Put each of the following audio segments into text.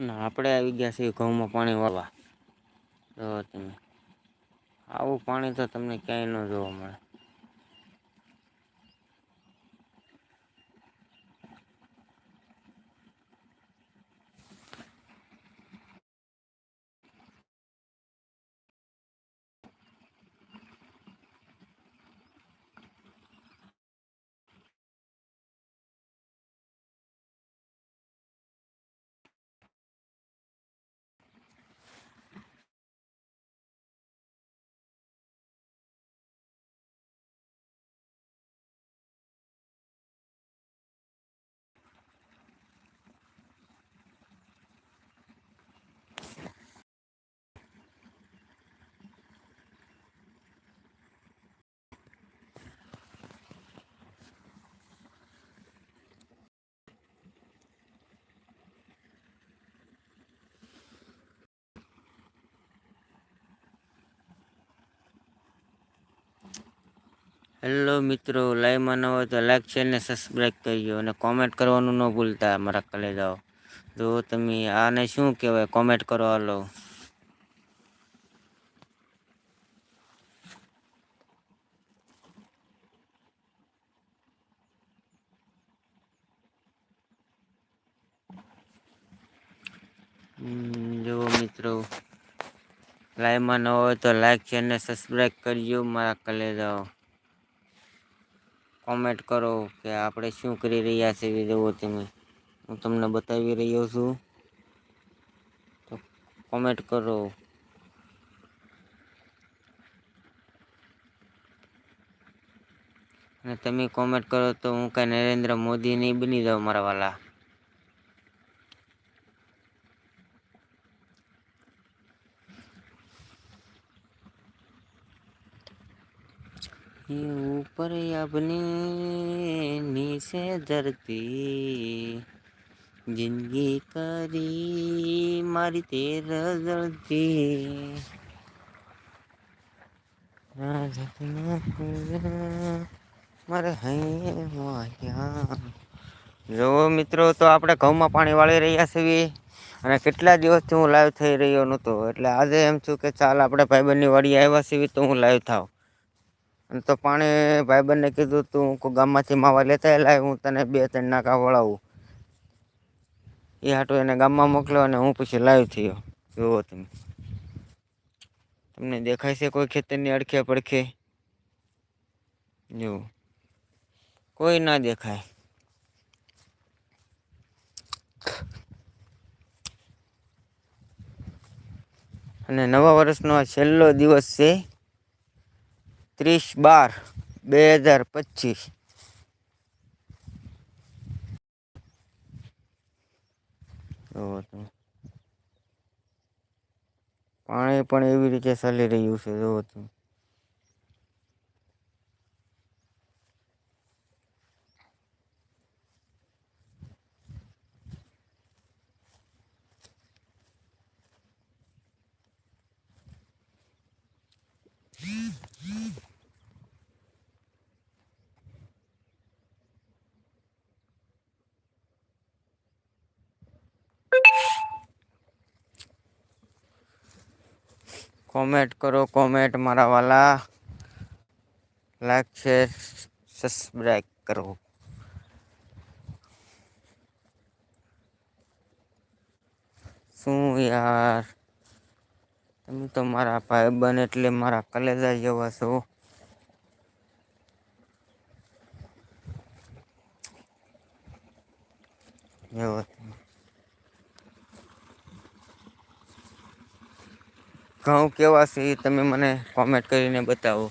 ના, આપણે આવી ગયા છીએ ઘઉંમાં પાણી વાળવા. તો તમે. આવું પાણી તો તમને ક્યાંય ન જોવા મળે. હેલો મિત્રો. લાઈવમાં ન હોય તો લાઈક છે ને સબસ્ક્રાઈબ કરજો અને કોમેન્ટ કરવાનું ન ભૂલતા. મારા કલેજાઓ જો તમે આને શું કહેવાય? કોમેન્ટ કરો, હાલો. જો મિત્રો. લાઈવમાં ન હોય તો લાઈક છે ને સબસ્ક્રાઈબ કરજો. મારા કલેજાઓ કોમેન્ટ કરો કે આપણે શું કરી રહ્યા છીએ જુઓ તમે હું તમને બતાવી રહ્યો છું. તો કોમેન્ટ કરો. અને તમે કોમેન્ટ કરો તો હું કાંઈ નરેન્દ્ર મોદી નહીં બની જાઉં મારા વાલા. ऊपर अपने नीचे धरती जिंदगी કરી મારી તેર જળતી મારે જો મિત્રો તો આપણે ઘઉંમાં પાણી વાળી રહ્યા છીએ અને કેટલા દિવસથી હું લાઈવ થઈ રહ્યો નહોતો એટલે આજે એમ છું કે ચાલ આપણે ભાઈબંધની વાડી આવ્યા છીએ તો હું લાઈવ થાવ અને તો પાણી ભાઈબંધને કીધું તું કોઈ ગામમાંથી માવા લેતા લાવ હું તને બે ત્રણ નાકા વળાવું. એ હાટું એને ગામમાં મોકલ્યો અને હું પછી લાઈવ થયો. જુઓ તમે. તમને દેખાય છે કોઈ ખેતરની અડખે પડખે? જુઓ. કોઈ ના દેખાય. અને નવા વર્ષનો આ છેલ્લો દિવસ છે. ત્રીસ બાર બે હજાર પચીસ. પાણી પણ એવી રીતે ચાલી રહ્યું છે જોવો તમે. કોમેન્ટ કરો, કોમેન્ટ મારા વાલા. લાઈક શેર સબસ્ક્રાઈબ કરો. શું યાર? તમે તો મારા ભાઈ બન એટલે મારા કલેજા જેવા છો. એવો ઘઉં કેવા છે એ તમે મને કોમેન્ટ કરીને બતાવો.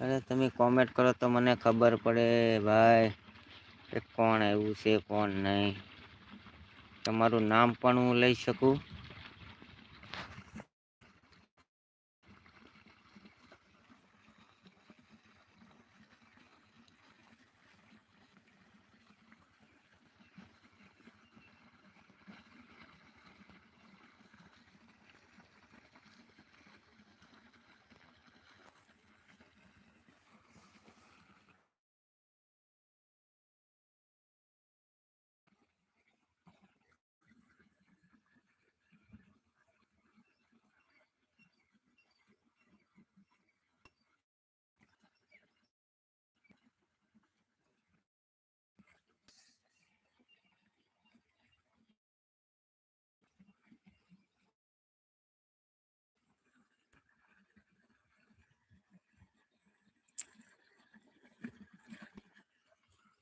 અરે તમે કોમેન્ટ કરો તો મને ખબર પડે ભાઈ કે કોણ આવ્યું છે, કોણ નહીં. તમારું નામ પણ હું લઈ શકું?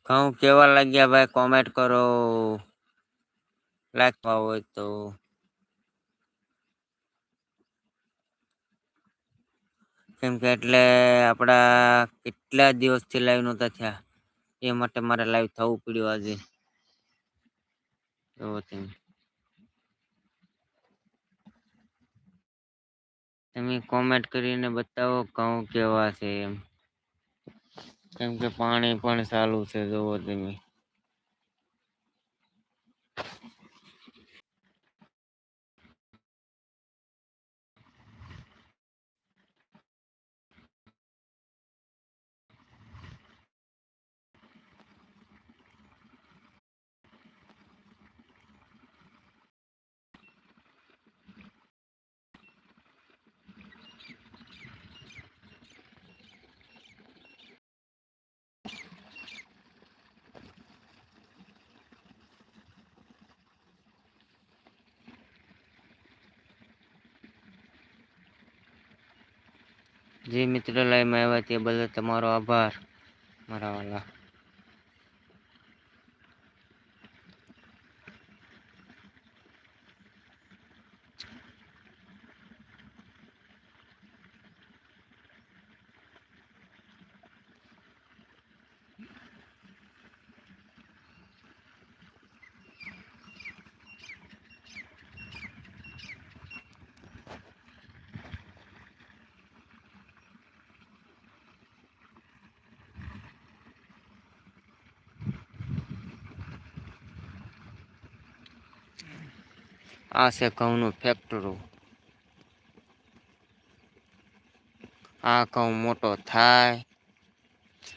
ઘઉં કેવા લાગ્યા ભાઈ? કોમેન્ટ કરો. લાઈક હોય તો. કેમ કે એટલે આપડા કેટલા દિવસથી લાઈવ નહોતા થયા. એ માટે મારે લાઈવ થવું પડ્યું આજે. એવો તેમ તમે કોમેન્ટ કરીને બતાવો ઘઉં કેવા છે એમ. કેમ કે પાણી પણ ચાલુ છે જોવો તમે. જે મિત્ર આવ્યા તે બદલ તમારો આભાર મારા વાલા. આ છે ઘઉંનું ફેક્ટરું આ ઘઉં મોટો થાય,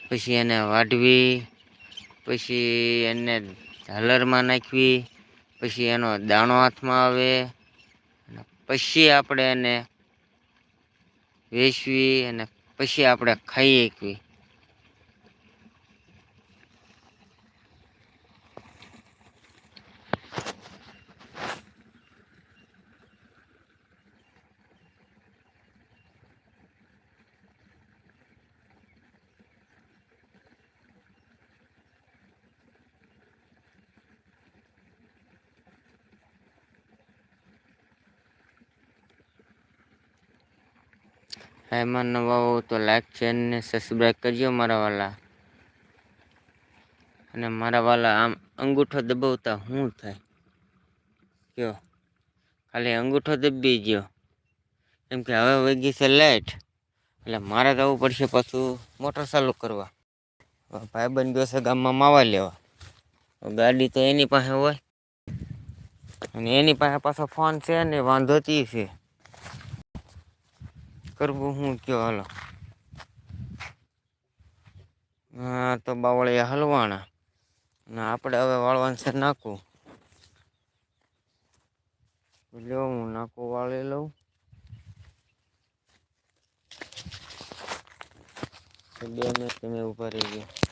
પછી એને વાઢવી, પછી એને ઝાલરમાં નાખવી, પછી એનો દાણો હાથમાં આવે પછી આપણે એને વેચવી, અને પછી આપણે ખાઈ શકવી. એમાં નવા હોવ તો લાઈક ચેનને સબસ્ક્રાઈબ કરજો મારા વાલા. અને મારા વાલા આમ અંગૂઠો દબાવતા શું થાય? કયો? ખાલી અંગૂઠો દબી ગયો કેમ કે હવે વગી છે લાઈટ એટલે મારે જવું પડશે પાછું મોટર ચાલુ કરવા. ભાઈ બન ગયો છે ગામમાં માવા લેવા. ગાડી તો એની પાસે હોય. અને એની પાસે પાછો ફોન છે ને વાંધોતી છે. કરવું હું કયો હાલો. હા, તો બાવળિયા હલવાણા અને આપણે હવે વાળવાનું છે નાખવું. લ્યો, હું નાખું વાળી લઉં. બે મિનિટ તમે ઊભા રહી ગયો.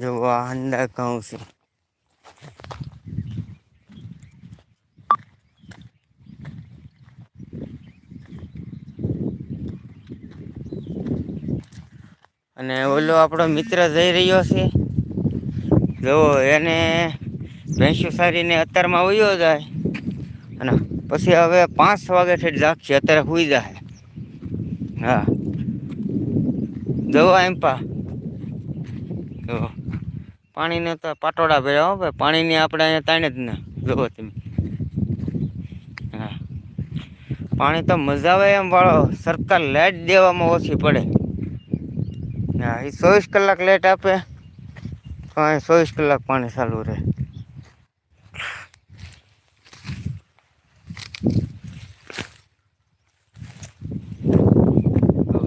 જો આ કહું છું છે અને ઓલો આપણો મિત્ર જઈ રહ્યો છે. જો એને ભેંસું સારીને અત્યારમાં વયો જાય. અને પછી હવે પાંચ વાગે ઠેઠ જાગશે, અત્યારે સુઈ જાય. હા. દવા એમ પા. તો પાણીને તો પાટોડા ભર્યા હો ભાઈ. પાણીની આપણે અહીંયા તાણે જ ને. જોવો તમે. પાણી તો મજા આવે એમ, વાળો. સરકાર લાઈટ દેવામાં ઓછી પડે. હા એ ચોવીસ કલાક લાઈટ આપે. તો અહીં ચોવીસ કલાક પાણી ચાલુ રહે.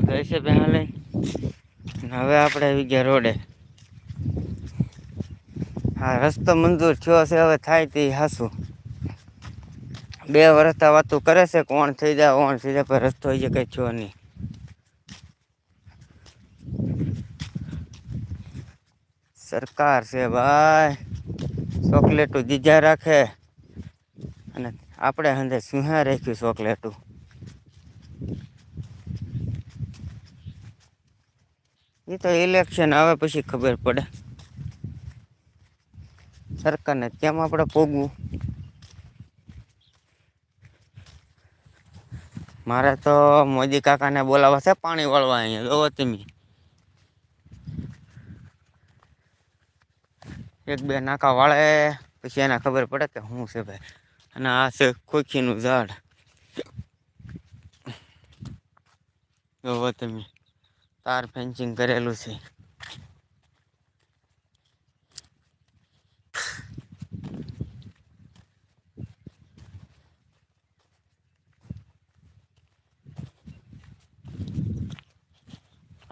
જાય છે પહેલાં લઈ હવે આપણે આવી ગયા રોડે. હા, રસ્તો મંજૂર થયો છે, હવે થાય તે હાસું બે વર્ષતા વાતું કરે છે, કોણ થઈ જાય, કોણ થઈ જાય, પણ રસ્તો છે કંઈ થયો નહીં. સરકાર છે ભાઈ, ચોકલેટું દીજા રાખે. અને આપણે હંધે સુહા રાખ્યું ચોકલેટું. એ તો ઇલેક્શન આવે પછી ખબર પડે. સરકારને કેમ આપણે પોગવું મારે તો મોદી કાકાને બોલાવવા છે પાણી વાળવા અહીંયા. જોવો એક બે નાકા વાળે, પછી એને ખબર પડે કે શું છે ભાઈ. અને આ છે ખોખીનું ઝાડ. જોવો તાર ફેન્સિંગ કરેલું છે.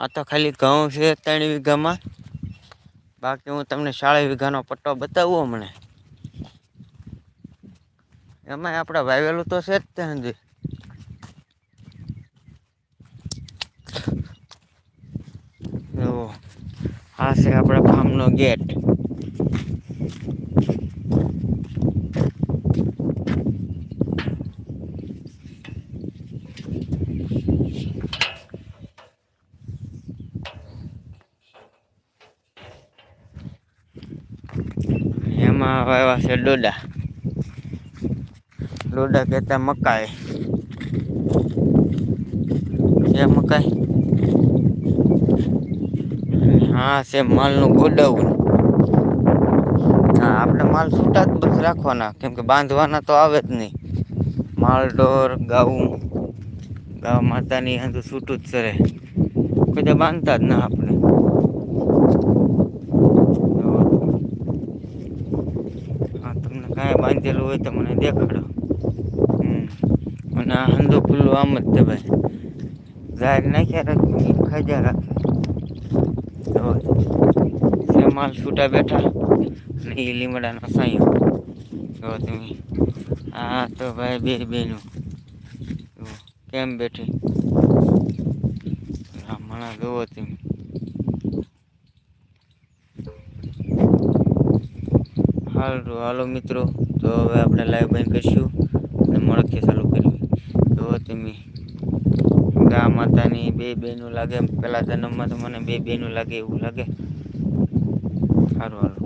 આ તો ખાલી ઘઉં છે ત્રણ વીઘામાં. બાકી હું તમને સાડા વીઘાનો પટ્ટો બતાવું હમણે. એમાં આપણે વાવેલું તો છે જ તે જુઓ આ છે આપણા ફાર્મનો ગેટ. એમાં વાવ્યા છે ડોડા. ડોડા કહેતા મકાઈ. એ મકાઈ? હા, છે માલનું ગોડાઉન. હા, આપણે માલ છૂટા જ બસ રાખવાના, કેમ કે બાંધવાના તો આવે જ નહીં. માલ ઢોર ગાઉં ગાવ માતાની અંદર છૂટું જ સરે કોઈ બાંધતા જ ના આપણે હા તમને કાંઈ બાંધેલું હોય તો મને દેખાડો. અને આ હંધો ખુલ્લો આમ જ ભાઈ. જાહેર નાખ્યા રાખી ખાજા રાખે. તો માલ છૂટા બેઠા અને એ લીમડાનો સાયો. જો તમે, આ તો ભાઈ બે બેનું. કેમ બેઠી? હમણાં જુઓ તમે. હાલ, હાલો મિત્રો. તો હવે આપણે લાઈવ બંધ કરીશું અને મળખે ચાલુ કરવી તો તમે ગા માતાની બે બેનું લાગે પહેલાં જન્મમાં તો મને બે બેનું લાગે એવું લાગે. સારું હારું